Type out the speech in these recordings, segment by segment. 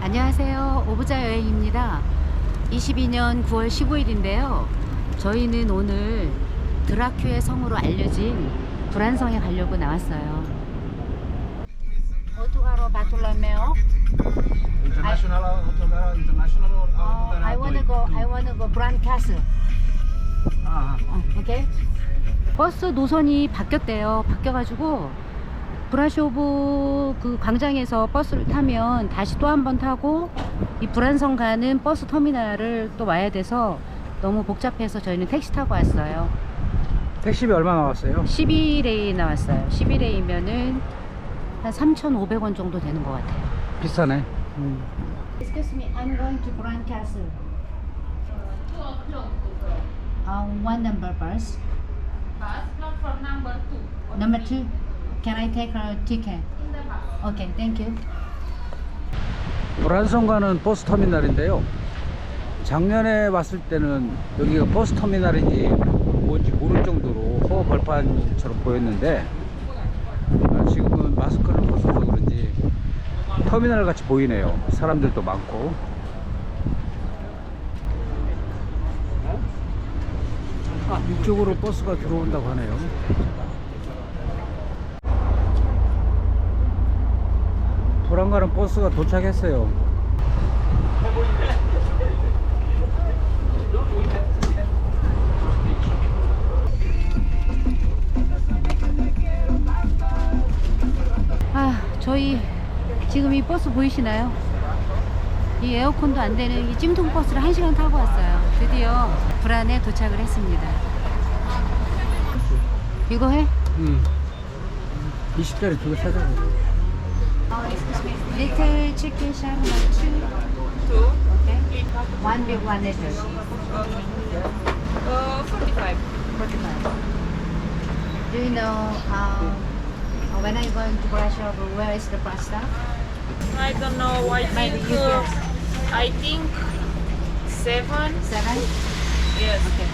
안녕하세요. 오부자 여행입니다. 22년 9월 15일인데요. 저희는 오늘 드라큐의 성으로 알려진 불안성에 가려고 나왔어요. 오토가로 바톨로메오. International autogar, international or 어, I wanna go. I wanna go Bran Castle. 어, 오케이. 버스 노선이 바뀌었대요. 바뀌어가지고 브라쇼브 그 광장에서 버스를 타면 다시 또 한 번 타고 이 불안성 가는 버스 터미널을 또 와야 돼서 너무 복잡해서 저희는 택시 타고 왔어요. 택시비 얼마 나왔어요? 11레이 나왔어요. 11레이면은 한 3,500원 정도 되는 것 같아요. 비싸네. Excuse me, I'm going to Grand Castle. Uh, one number bus. Bus platform number two. Number two, can I take a ticket? Okay, thank you. 불안성 가는 버스 터미널인데요. 작년에 왔을 때는 여기가 버스 터미널인지 뭔지 모를 정도로 허 벌판처럼 보였는데 아, 지금은 마스크를 벗어서 그런지 터미널 같이 보이네요. 사람들도 많고. 아, 이쪽으로 버스가 들어온다고 하네요. 도랑 가는 버스가 도착했어요. 아, 저희 지금 이 버스 보이시나요? 이 에어컨도 안 되는 이 찜통 버스를 한 시간 타고 왔어요. 드디어 불안에 도착을 했습니다. 이거 해? 응. 20짜리 두개 사자. Little chicken shawarma two. Two. Okay. One big, one little. Uh, 45. 45. Do you know uh, when are you going to brush over? Where is the stop? I don't know. I Maybe think. Uh. I think seven. Seven? Yes. Okay.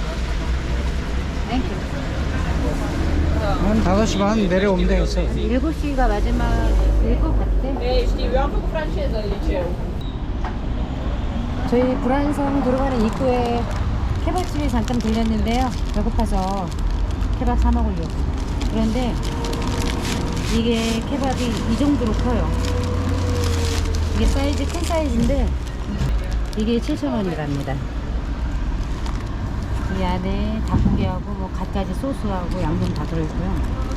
Thank you. 한 5시 반 내려오면 되겠어. 7시가 마지막 것 같아. Liceu. 저희 불안성 들어가는 입구에 케밥집에 잠깐 들렸는데요. 배고파서 케밥 사 먹으려고. 그런데 이게 케밥이 이 정도로 커요. 이게 사이즈 큰 사이즈인데 이게 7,000원이랍니다. 이 안에 닭고기하고 뭐 갖가지 소스하고 양념 다 들어있고요.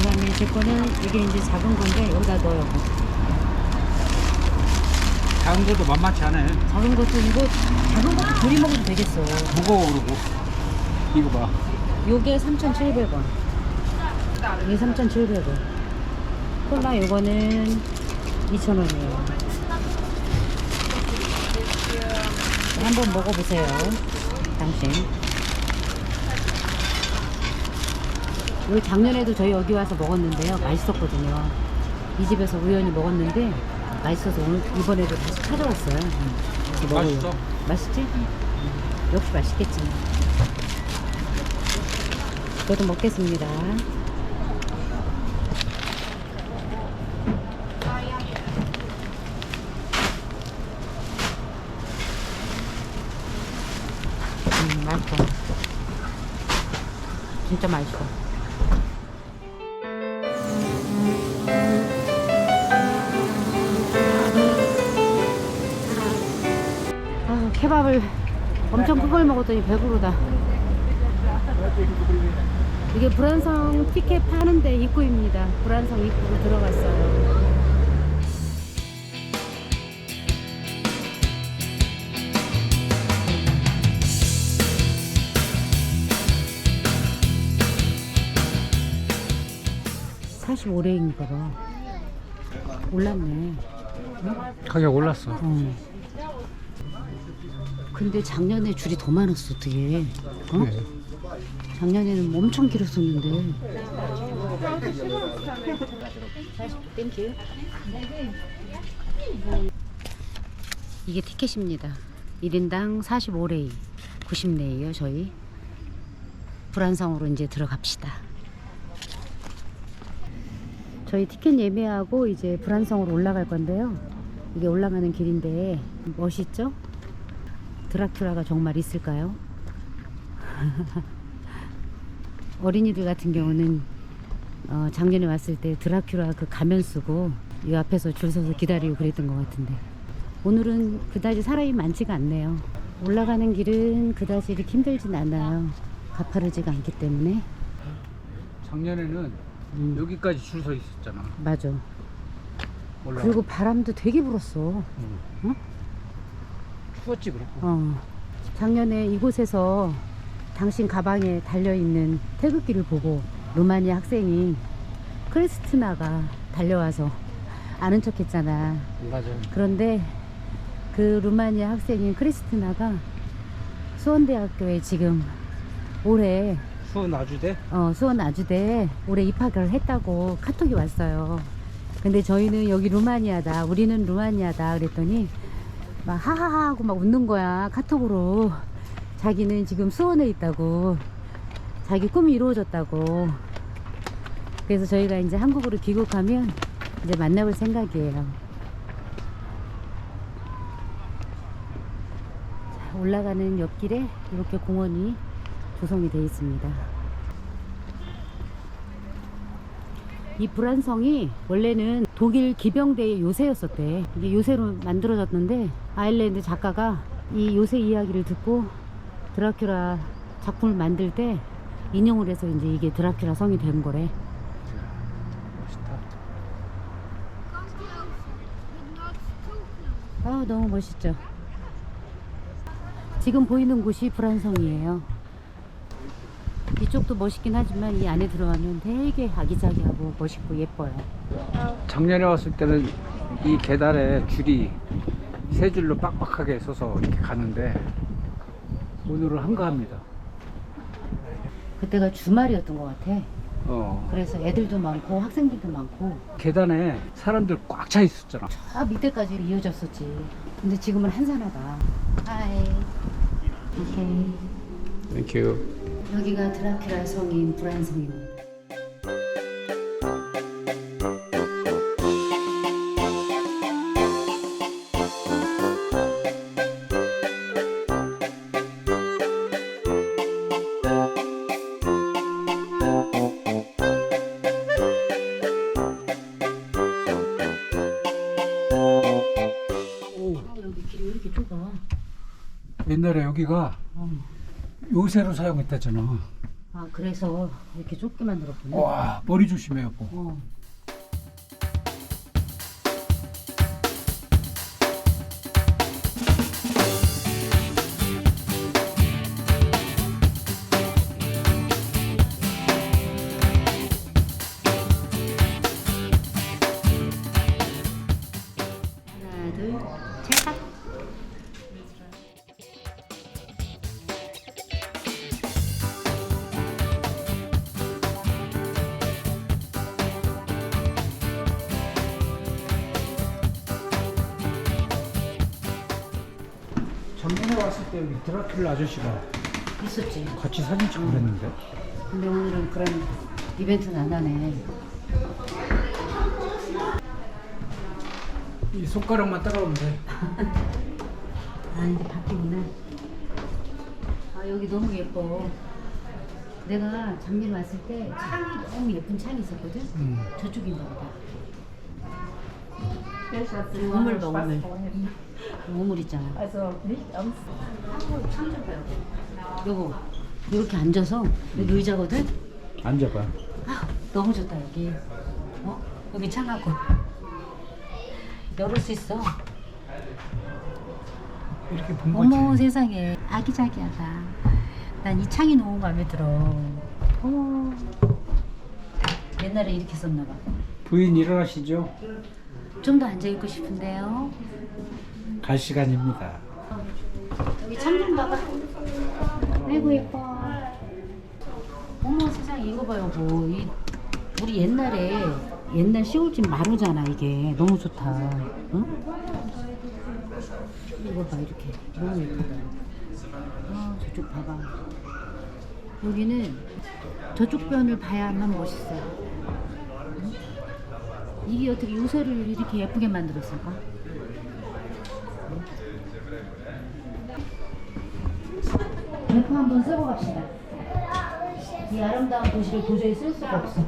그 다음에 제 거는 이게 이제 작은 건데 여기다 넣어요. 작은 것도 만만치 않아. 작은 것도 이거 작은 것도 둘이 먹어도 되겠어. 무거워 그러고. 이거 봐. 요게 3,700원. 이게 3,700원. 콜라 요거는 2,000원이에요. 한번 먹어보세요. 당신. 요 작년에도 저희 여기 와서 먹었는데요. 맛있었거든요. 이 집에서 우연히 먹었는데 맛있어서 오늘 이번에도 다시 찾아왔어요. 그래서 먹어요. 맛있어? 맛있지? 역시 맛있겠지. 저도 먹겠습니다. 음, 맛있어. 진짜 맛있어. 엄청 큰 걸 먹었더니 배부르다. 이게 불안성 티켓 파는데 입구입니다. 불안성 입구로 들어갔어요. (45레인가) 봐 올랐네 가격 올랐어. 어. 근데 작년에 줄이 더 많았어 어떻게 어? 네. 작년에는 엄청 길었었는데. 땡큐. 이게 티켓입니다. 1인당 45레이, 90레이요 저희. 불안성으로 이제 들어갑시다. 저희 티켓 예매하고 이제 불안성으로 올라갈 건데요. 이게 올라가는 길인데 멋있죠? 드라큘라가 정말 있을까요? 어린이들 같은 경우는 어, 작년에 왔을 때 드라큘라 그 가면 쓰고 이 앞에서 줄 서서 기다리고 그랬던 것 같은데 오늘은 그다지 사람이 많지가 않네요. 올라가는 길은 그다지 이렇게 힘들진 않아요. 가파르지가 않기 때문에 작년에는 음. 여기까지 줄 서 있었잖아. 맞아. 올라. 그리고 바람도 되게 불었어. 응? 추웠지 그렇고. 어. 작년에 이곳에서 당신 가방에 달려있는 태극기를 보고 루마니아 학생이 크리스티나가 달려와서 아는 척 했잖아. 맞아. 그런데 그 루마니아 학생인 크리스티나가 수원대학교에 지금 올해 수원 아주대? 어, 수원 아주대에 올해 입학을 했다고 카톡이 왔어요. 근데 저희는 여기 루마니아다. 우리는 루마니아다. 그랬더니 막 하하하 하고 막 웃는 거야. 카톡으로. 자기는 지금 수원에 있다고. 자기 꿈이 이루어졌다고. 그래서 저희가 이제 한국으로 귀국하면 이제 만나볼 생각이에요. 자, 올라가는 옆길에 이렇게 공원이 조성이 되어 있습니다. 이 불안성이 원래는 독일 기병대의 요새였었대. 이게 요새로 만들어졌는데 아일랜드 작가가 이 요새 이야기를 듣고 드라큘라 작품을 만들 때 인용을 해서 이제 이게 드라큘라 성이 된 거래. 멋있다. 아 너무 멋있죠. 지금 보이는 곳이 불안성이에요. 이쪽도 멋있긴 하지만 이 안에 들어가면 되게 아기자기하고 멋있고 예뻐요. 작년에 왔을 때는 이 계단에 줄이 세 줄로 빡빡하게 서서 이렇게 가는데 오늘은 한가합니다. 그때가 주말이었던 것 같아. 어. 그래서 애들도 많고 학생들도 많고 계단에 사람들 꽉 차 있었잖아. 저 밑에까지 이어졌었지. 근데 지금은 한산하다. 하이. 오케이. 땡큐. 여기가 드라큘라 성인 불안성입니다. 여기가 어. 요새로 사용했다잖아. 아 그래서 이렇게 좁게 만들었구나. 와 머리 조심해 여보. 어. 왔을 때 여기 드라큘라 아저씨가 있었지. 같이 사진 찍고 그랬는데. 근데 오늘은 그런 이벤트는 안 하네. 이 손가락만 따라오면 돼. 아 이제 바뀌구나. 아 여기 너무 예뻐. 내가 작년 왔을 때 창이 너무 예쁜 창이 있었거든. 음. 저쪽인가 보다. 우물 봐 우물. 우물 있잖아. 여보 이렇게 앉아서 여기 의자거든. 앉아봐. 아 너무 좋다 여기. 어 여기 창하고 열을 수 있어. 이렇게 본 거지. 어머 세상에 아기자기하다. 난 이 창이 너무 마음에 들어. 어머. 옛날에 이렇게 썼나 봐. 부인 일어나시죠? 좀 더 앉아 있고 싶은데요. 갈 시간입니다. 여기 창좀 봐봐. 아이고 예뻐. 어머 세상에 이거 봐요 뭐. 이, 우리 옛날에 옛날 시골집 마루잖아 이게 너무 좋다. 응? 이거 봐 이렇게 너무 예쁘다. 아 저쪽 봐봐. 여기는 저쪽 변을 봐야만 멋있어. 응? 이게 어떻게 요새를 이렇게 예쁘게 만들었을까? 래퍼 한번 쓰고 갑시다. 이 아름다운 도시를 도저히 쓸 수가 없어.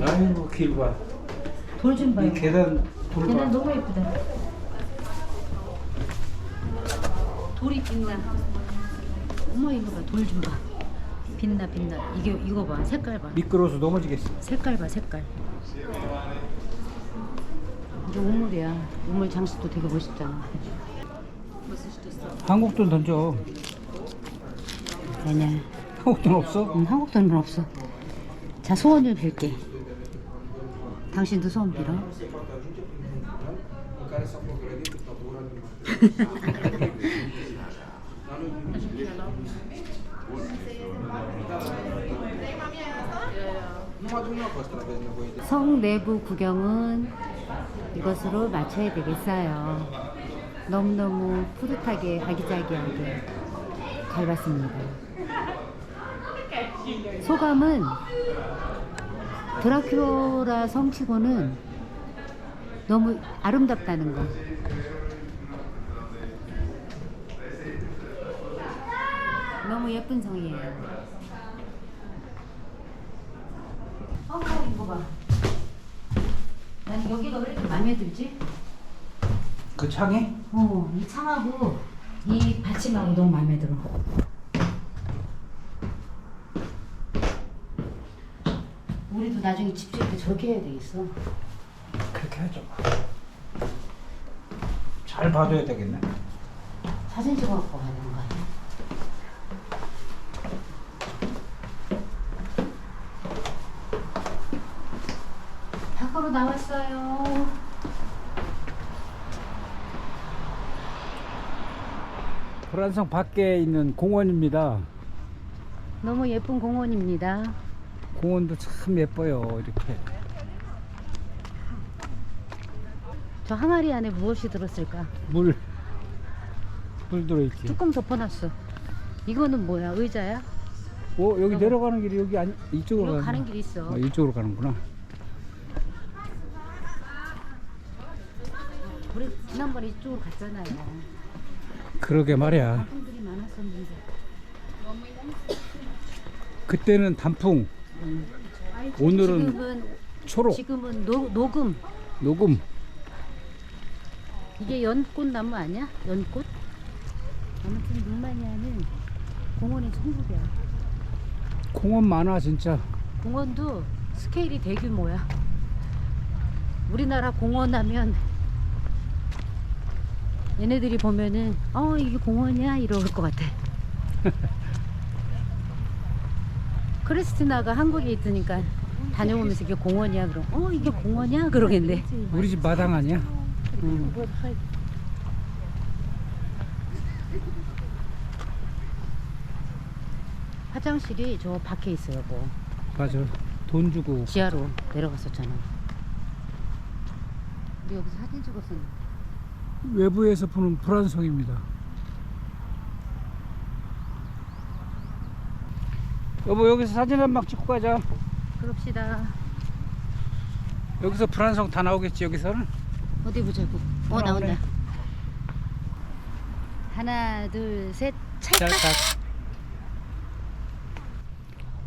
아이고 길 봐. 돌좀 봐요. 이 계단 돌 계단 봐. 너무 예쁘다. 돌이 빛나. 어머 이거 봐, 돌 좀 봐. 빛나 빛나. 이게 이거 봐, 색깔 봐. 미끄러워서 넘어지겠어. 색깔 봐, 색깔. 이게 우물이야. 우물 장식도 되게 멋있잖아. 한국 돈 던져. 아니야. 한국 돈 없어? 음, 한국 돈은 없어. 자 소원을 빌게. 당신도 소원 빌어. 성 내부 구경은 이것으로 마쳐야 되겠어요. 너무너무 푸릇하게 아기자기하게 잘 봤습니다. 소감은 드라큘라 성치고는 너무 아름답다는 거. 너무 예쁜 성이에요. 어, 봐. 난 여기가 왜 이렇게 마음에 들지? 그 창에? 어, 이 창하고 이 받침하고 너무 마음에 들어. 우리도 나중에 집 지을 때 저렇게 해야 되겠어. 그렇게 하죠. 잘 봐줘야 되겠네. 사진 찍어 갖고 가야 되는 거 아니야? 밖으로 나왔어요. 불안성 밖에 있는 공원입니다. 너무 예쁜 공원입니다. 공원도 참 예뻐요. 이렇게. 저 항아리 안에 무엇이 들었을까? 물, 물 들어있지. 뚜껑 덮어놨어. 이거는 뭐야? 의자야? 어, 여기 내려가는 길이 여기 아니, 이쪽으로 이거 가는 가는 길 있어. 어, 이쪽으로 가는구나. 우리 지난번에 이쪽으로 갔잖아요. 그러게 말이야. 분들이 많았었는데. 그때는 단풍, 오늘은 지금은 초록, 지금은 노, 녹음. 녹음. 이게 연꽃 나무 아니야? 연꽃? 아무튼 루마니아는 공원이 천국이야. 공원 많아 진짜. 공원도 스케일이 대규모야. 우리나라 공원 하면 얘네들이 보면은 어 이게 공원이야 이럴 것 같아. 크리스티나가 한국에 있으니까 다녀오면서 이게 공원이야 그럼 어 이게 공원이야 그러겠네. 우리 집 마당 아니야? 음. 화장실이 저 밖에 있어요, 뭐. 맞아. 돈 주고 지하로 내려갔었잖아. 우리 여기서 사진 찍었었는데. 외부에서 보는 불안성입니다. 여보 여기서 사진 한 방 찍고 가자. 그럽시다. 여기서 불안성 다 나오겠지 여기서는? 어디 보자고. 어, 나오네. 나온다. 하나, 둘, 셋, 찰칵!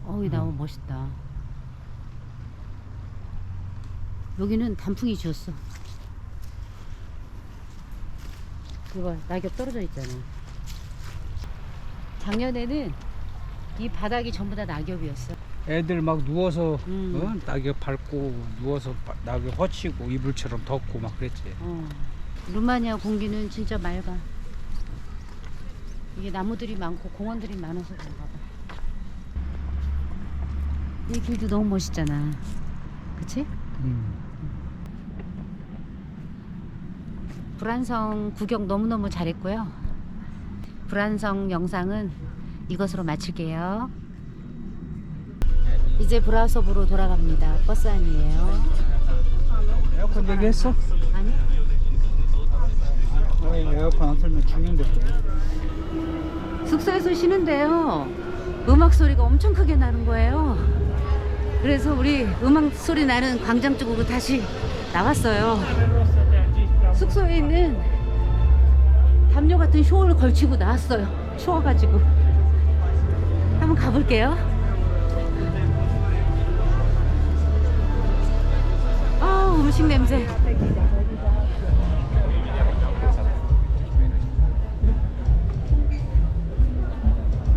어우, 이 나무 멋있다. 여기는 단풍이 지었어. 이거 낙엽 떨어져 있잖아. 작년에는 이 바닥이 전부 다 낙엽이었어. 애들 막 누워서 음. 어? 낙엽 밟고 누워서 바- 낙엽 허치고 이불처럼 덮고 막 그랬지. 어. 루마니아 공기는 진짜 맑아. 이게 나무들이 많고 공원들이 많아서 그런가 봐. 이 길도 너무 멋있잖아. 그치? 음. 불안성 구경 너무너무 잘했고요. 불안성 영상은 이것으로 마칠게요. 이제 브라섭으로 돌아갑니다. 버스 안이에요. 에어컨 얘기했어? 아니? 에어컨 안 틀면 죽는데. 숙소에서 쉬는데요. 음악 소리가 엄청 크게 나는 거예요. 그래서 우리 음악 소리 나는 광장 쪽으로 다시 나왔어요. 숙소에 있는 담요 같은 쇼를 걸치고 나왔어요. 추워가지고. 한번 가볼게요. 아 음식 냄새.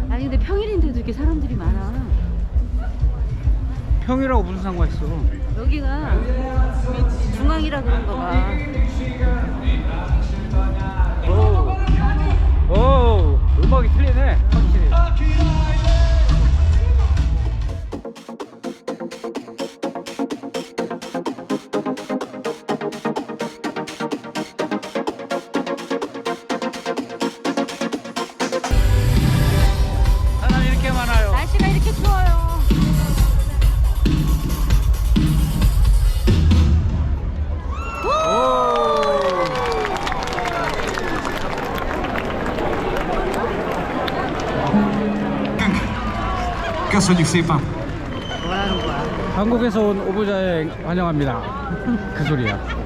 아니 근데 평일인데도 이렇게 사람들이 많아. 평이라고 무슨 상관 있어? 여기가 중앙이라 그런가 봐. 오, 오, 음악이 틀리네, 확실히. 뭐라는 거야? 한국에서 온 오부자에 환영합니다. 그 소리야.